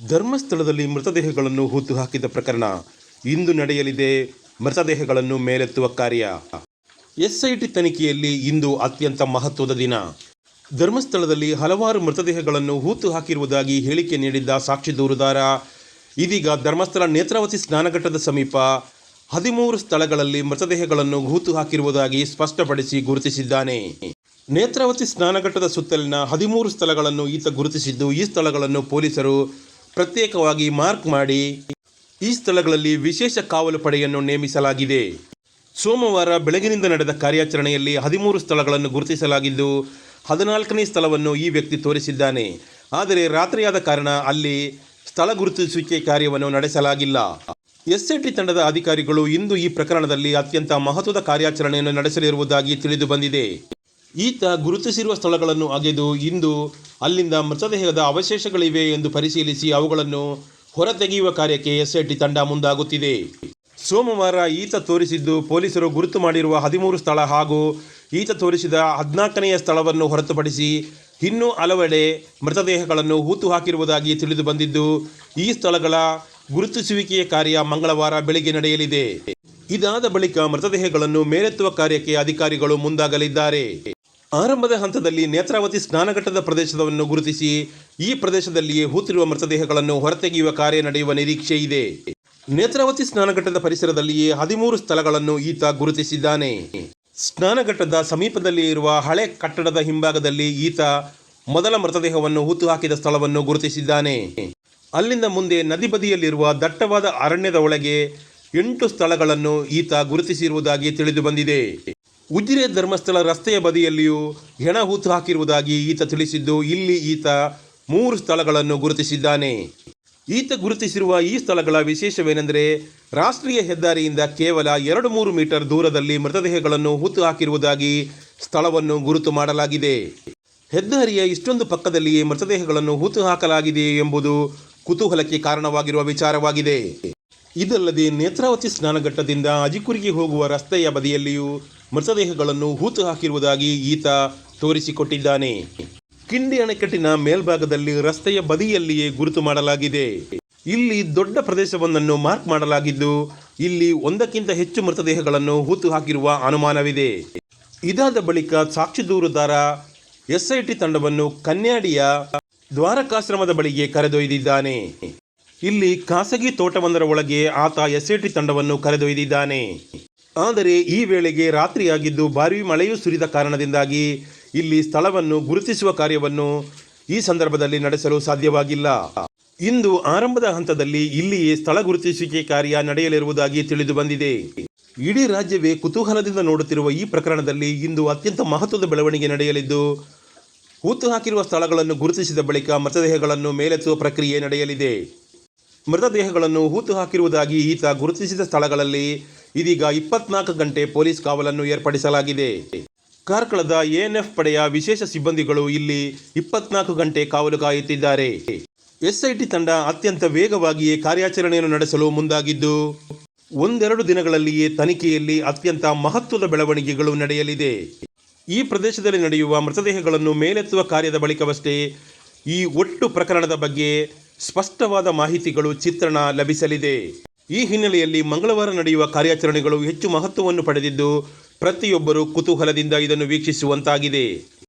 ಧರ್ಮಸ್ಥಳದಲ್ಲಿ ಮೃತದೇಹಗಳನ್ನು ಹೂತು ಹಾಕಿದ ಪ್ರಕರಣ ಇಂದು ನಡೆಯಲಿದೆ. ಮೃತದೇಹಗಳನ್ನು ಮೇಲೆತ್ತುವ ಕಾರ್ಯ. ಎಸ್ಐಟಿ ತನಿಖೆಯಲ್ಲಿ ಇಂದು ಅತ್ಯಂತ ಮಹತ್ವದ ದಿನ. ಧರ್ಮಸ್ಥಳದಲ್ಲಿ ಹಲವಾರು ಮೃತದೇಹಗಳನ್ನು ಹೂತು ಹಾಕಿರುವುದಾಗಿ ಹೇಳಿಕೆ ನೀಡಿದ್ದ ಸಾಕ್ಷಿ ದೂರುದಾರ, ಇದೀಗ ಧರ್ಮಸ್ಥಳ ನೇತ್ರಾವತಿ ಸ್ನಾನಘಟ್ಟದ ಸಮೀಪ ಹದಿಮೂರು ಸ್ಥಳಗಳಲ್ಲಿ ಮೃತದೇಹಗಳನ್ನು ಹೂತು ಹಾಕಿರುವುದಾಗಿ ಸ್ಪಷ್ಟಪಡಿಸಿ ಗುರುತಿಸಿದ್ದಾನೆ. ನೇತ್ರಾವತಿ ಸ್ನಾನಘಟ್ಟದ ಸುತ್ತಲಿನ ಹದಿಮೂರು ಸ್ಥಳಗಳನ್ನು ಈತ ಗುರುತಿಸಿದ್ದು, ಈ ಸ್ಥಳಗಳನ್ನು ಪೊಲೀಸರು ಪ್ರತ್ಯೇಕವಾಗಿ ಮಾರ್ಕ್ ಮಾಡಿ ಈ ಸ್ಥಳಗಳಲ್ಲಿ ವಿಶೇಷ ಕಾವಲು ಪಡೆಯನ್ನು ನೇಮಿಸಲಾಗಿದೆ. ಸೋಮವಾರ ಬೆಳಗಿನಿಂದ ನಡೆದ ಕಾರ್ಯಾಚರಣೆಯಲ್ಲಿ ಹದಿಮೂರು ಸ್ಥಳಗಳನ್ನು ಗುರುತಿಸಲಾಗಿದ್ದು, ಹದಿನಾಲ್ಕನೇ ಸ್ಥಳವನ್ನು ಈ ವ್ಯಕ್ತಿ ತೋರಿಸಿದ್ದಾನೆ. ಆದರೆ ರಾತ್ರಿಯಾದ ಕಾರಣ ಅಲ್ಲಿ ಸ್ಥಳ ಗುರುತಿಸುವಿಕೆ ಕಾರ್ಯವನ್ನು ನಡೆಸಲಾಗಿಲ್ಲ. ಎಸ್ಐಟಿ ತಂಡದ ಅಧಿಕಾರಿಗಳು ಇಂದು ಈ ಪ್ರಕರಣದಲ್ಲಿ ಅತ್ಯಂತ ಮಹತ್ವದ ಕಾರ್ಯಾಚರಣೆಯನ್ನು ನಡೆಸಲಿರುವುದಾಗಿ ತಿಳಿದು ಬಂದಿದೆ. ಈತ ಗುರುತಿಸಿರುವ ಸ್ಥಳಗಳನ್ನು ಅಗೆದು ಇಂದು ಅಲ್ಲಿಂದ ಮೃತದೇಹದ ಅವಶೇಷಗಳಿವೆ ಎಂದು ಪರಿಶೀಲಿಸಿ ಅವುಗಳನ್ನು ಹೊರತೆಗೆಯುವ ಕಾರ್ಯಕ್ಕೆ ಎಸ್ಐಟಿ ತಂಡ ಮುಂದಾಗುತ್ತಿದೆ. ಸೋಮವಾರ ಈತ ತೋರಿಸಿದ್ದು ಪೊಲೀಸರು ಗುರುತು ಮಾಡಿರುವ ಹದಿಮೂರು ಸ್ಥಳ ಹಾಗೂ ಈತ ತೋರಿಸಿದ ಹದಿನಾಲ್ಕನೆಯ ಸ್ಥಳವನ್ನು ಹೊರತುಪಡಿಸಿ ಇನ್ನೂ ಹಲವೆಡೆ ಮೃತದೇಹಗಳನ್ನು ಹೂತು ಹಾಕಿರುವುದಾಗಿ ತಿಳಿದು ಬಂದಿದ್ದು, ಈ ಸ್ಥಳಗಳ ಗುರುತಿಸುವಿಕೆಯ ಕಾರ್ಯ ಮಂಗಳವಾರ ಬೆಳಿಗ್ಗೆ ನಡೆಯಲಿದೆ. ಇದಾದ ಬಳಿಕ ಮೃತದೇಹಗಳನ್ನು ಮೇಲೆತ್ತುವ ಕಾರ್ಯಕ್ಕೆ ಅಧಿಕಾರಿಗಳು ಮುಂದಾಗಲಿದ್ದಾರೆ. ಆರಂಭದ ಹಂತದಲ್ಲಿ ನೇತ್ರಾವತಿ ಸ್ನಾನಘಟ್ಟದ ಪ್ರದೇಶವನ್ನು ಗುರುತಿಸಿ ಈ ಪ್ರದೇಶದಲ್ಲಿಯೇ ಹೂತಿರುವ ಮೃತದೇಹಗಳನ್ನು ಹೊರತೆಗೆಯುವ ಕಾರ್ಯ ನಡೆಯುವ ನಿರೀಕ್ಷೆ ಇದೆ. ನೇತ್ರಾವತಿ ಸ್ನಾನಘಟ್ಟದ ಪರಿಸರದಲ್ಲಿಯೇ ಹದಿಮೂರು ಸ್ಥಳಗಳನ್ನು ಈತ ಗುರುತಿಸಿದ್ದಾನೆ. ಸ್ನಾನಘಟ್ಟದ ಸಮೀಪದಲ್ಲಿ ಇರುವ ಹಳೆ ಕಟ್ಟಡದ ಹಿಂಭಾಗದಲ್ಲಿ ಈತ ಮೊದಲ ಮೃತದೇಹವನ್ನು ಹೂತು ಹಾಕಿದ ಸ್ಥಳವನ್ನು ಗುರುತಿಸಿದ್ದಾನೆ. ಅಲ್ಲಿಂದ ಮುಂದೆ ನದಿ ಬದಿಯಲ್ಲಿರುವ ದಟ್ಟವಾದ ಅರಣ್ಯದ ಒಳಗೆ ಎಂಟು ಸ್ಥಳಗಳನ್ನು ಈತ ಗುರುತಿಸಿರುವುದಾಗಿ ತಿಳಿದು ಬಂದಿದೆ. ಉಜಿರೆ ಧರ್ಮಸ್ಥಳ ರಸ್ತೆಯ ಬದಿಯಲ್ಲಿಯೂ ಹೆಣ ಹೂತು ಹಾಕಿರುವುದಾಗಿ ಈತ ತಿಳಿಸಿದ್ದು, ಇಲ್ಲಿ ಈತ ಮೂರು ಸ್ಥಳಗಳನ್ನು ಗುರುತಿಸಿದ್ದಾನೆ. ಈತ ಗುರುತಿಸಿರುವ ಈ ಸ್ಥಳಗಳ ವಿಶೇಷವೇನೆಂದರೆ, ರಾಷ್ಟ್ರೀಯ ಹೆದ್ದಾರಿಯಿಂದ ಕೇವಲ ಎರಡು ಮೂರು ಮೀಟರ್ ದೂರದಲ್ಲಿ ಮೃತದೇಹಗಳನ್ನು ಹೂತು ಹಾಕಿರುವುದಾಗಿ ಸ್ಥಳವನ್ನು ಗುರುತು ಮಾಡಲಾಗಿದೆ. ಹೆದ್ದಾರಿಯ ಇಷ್ಟೊಂದು ಪಕ್ಕದಲ್ಲಿಯೇ ಮೃತದೇಹಗಳನ್ನು ಹೂತು ಹಾಕಲಾಗಿದೆ ಎಂಬುದು ಕುತೂಹಲಕ್ಕೆ ಕಾರಣವಾಗಿರುವ ವಿಚಾರವಾಗಿದೆ. ಇದಲ್ಲದೆ ನೇತ್ರಾವತಿ ಸ್ನಾನಘಟ್ಟದಿಂದ ಅಜಿಕುರಿಗೆ ಹೋಗುವ ರಸ್ತೆಯ ಬದಿಯಲ್ಲಿಯೂ ಮೃತದೇಹಗಳನ್ನು ಹೂತು ಹಾಕಿರುವುದಾಗಿ ಈತ ತೋರಿಸಿಕೊಟ್ಟಿದ್ದಾನೆ. ಕಿಂಡಿ ಅಣೆಕಟ್ಟಿನ ಮೇಲ್ಭಾಗದಲ್ಲಿ ರಸ್ತೆಯ ಬದಿಯಲ್ಲಿಯೇ ಗುರುತು ಮಾಡಲಾಗಿದೆ. ಇಲ್ಲಿ ದೊಡ್ಡ ಪ್ರದೇಶವೊಂದನ್ನು ಮಾರ್ಕ್ ಮಾಡಲಾಗಿದ್ದು, ಇಲ್ಲಿ ಒಂದಕ್ಕಿಂತ ಹೆಚ್ಚು ಮೃತದೇಹಗಳನ್ನು ಹೂತು ಹಾಕಿರುವ ಅನುಮಾನವಿದೆ. ಇದಾದ ಬಳಿಕ ಸಾಕ್ಷಿ ದೂರುದಾರ ಎಸ್ಐಟಿ ತಂಡವನ್ನು ಕನ್ಯಾಡಿಯ ದ್ವಾರಕಾಶ್ರಮದ ಬಳಿಗೆ ಕರೆದೊಯ್ದಿದ್ದಾನೆ. ಇಲ್ಲಿ ಖಾಸಗಿ ತೋಟವೊಂದರ ಒಳಗೆ ಆತ ಎಸ್ಐಟಿ ತಂಡವನ್ನು ಕರೆದೊಯ್ದಿದ್ದಾನೆ. ಆದರೆ ಈ ವೇಳೆಗೆ ರಾತ್ರಿಯಾಗಿದ್ದು ಭಾರೀ ಮಳೆಯೂ ಸುರಿದ ಕಾರಣದಿಂದಾಗಿ ಇಲ್ಲಿ ಸ್ಥಳವನ್ನು ಗುರುತಿಸುವ ಕಾರ್ಯವನ್ನು ಈ ಸಂದರ್ಭದಲ್ಲಿ ನಡೆಸಲು ಸಾಧ್ಯವಾಗಿಲ್ಲ. ಇಂದು ಆರಂಭದ ಹಂತದಲ್ಲಿ ಇಲ್ಲಿಯೇ ಸ್ಥಳ ಗುರುತಿಸುವಿಕೆ ಕಾರ್ಯ ನಡೆಯಲಿರುವುದಾಗಿ ತಿಳಿದು ಬಂದಿದೆ. ಇಡೀ ರಾಜ್ಯವೇ ಕುತೂಹಲದಿಂದ ನೋಡುತ್ತಿರುವ ಈ ಪ್ರಕರಣದಲ್ಲಿ ಇಂದು ಅತ್ಯಂತ ಮಹತ್ವದ ಬೆಳವಣಿಗೆ ನಡೆಯಲಿದ್ದು, ಹೂತು ಹಾಕಿರುವ ಸ್ಥಳಗಳನ್ನು ಗುರುತಿಸಿದ ಬಳಿಕ ಮೃತದೇಹಗಳನ್ನು ಮೇಲೆತ್ತುವ ಪ್ರಕ್ರಿಯೆ ನಡೆಯಲಿದೆ. ಮೃತದೇಹಗಳನ್ನು ಹೂತು ಹಾಕಿರುವುದಾಗಿ ಈತ ಗುರುತಿಸಿದ ಸ್ಥಳಗಳಲ್ಲಿ ಇದೀಗ ಇಪ್ಪತ್ನಾಲ್ಕು ಗಂಟೆ ಪೊಲೀಸ್ ಕಾವಲನ್ನು ಏರ್ಪಡಿಸಲಾಗಿದೆ. ಕಾರ್ಕಳದ ಎಎನ್ಎಫ್ ಪಡೆಯ ವಿಶೇಷ ಸಿಬ್ಬಂದಿಗಳು ಇಲ್ಲಿ ಇಪ್ಪತ್ನಾಲ್ಕು ಗಂಟೆ ಕಾವಲು ಕಾಯುತ್ತಿದ್ದಾರೆ. ಎಸ್ಐಟಿ ತಂಡ ಅತ್ಯಂತ ವೇಗವಾಗಿಯೇ ಕಾರ್ಯಾಚರಣೆಯನ್ನು ನಡೆಸಲು ಮುಂದಾಗಿದ್ದು, ಒಂದೆರಡು ದಿನಗಳಲ್ಲಿಯೇ ತನಿಖೆಯಲ್ಲಿ ಅತ್ಯಂತ ಮಹತ್ವದ ಬೆಳವಣಿಗೆಗಳು ನಡೆಯಲಿದೆ. ಈ ಪ್ರದೇಶದಲ್ಲಿ ನಡೆಯುವ ಮೃತದೇಹಗಳನ್ನು ಮೇಲೆತ್ತುವ ಕಾರ್ಯದ ಬಳಿಕವಷ್ಟೇ ಈ ಒಟ್ಟು ಪ್ರಕರಣದ ಬಗ್ಗೆ ಸ್ಪಷ್ಟವಾದ ಮಾಹಿತಿಗಳು, ಚಿತ್ರಣ ಲಭಿಸಲಿದೆ. ಈ ಹಿನ್ನೆಲೆಯಲ್ಲಿ ಮಂಗಳವಾರ ನಡೆಯುವ ಕಾರ್ಯಾಚರಣೆಗಳು ಹೆಚ್ಚು ಮಹತ್ವವನ್ನು ಪಡೆದಿದ್ದು ಪ್ರತಿಯೊಬ್ಬರೂ ಕುತೂಹಲದಿಂದ ಇದನ್ನು ವೀಕ್ಷಿಸುವಂತಾಗಿದೆ.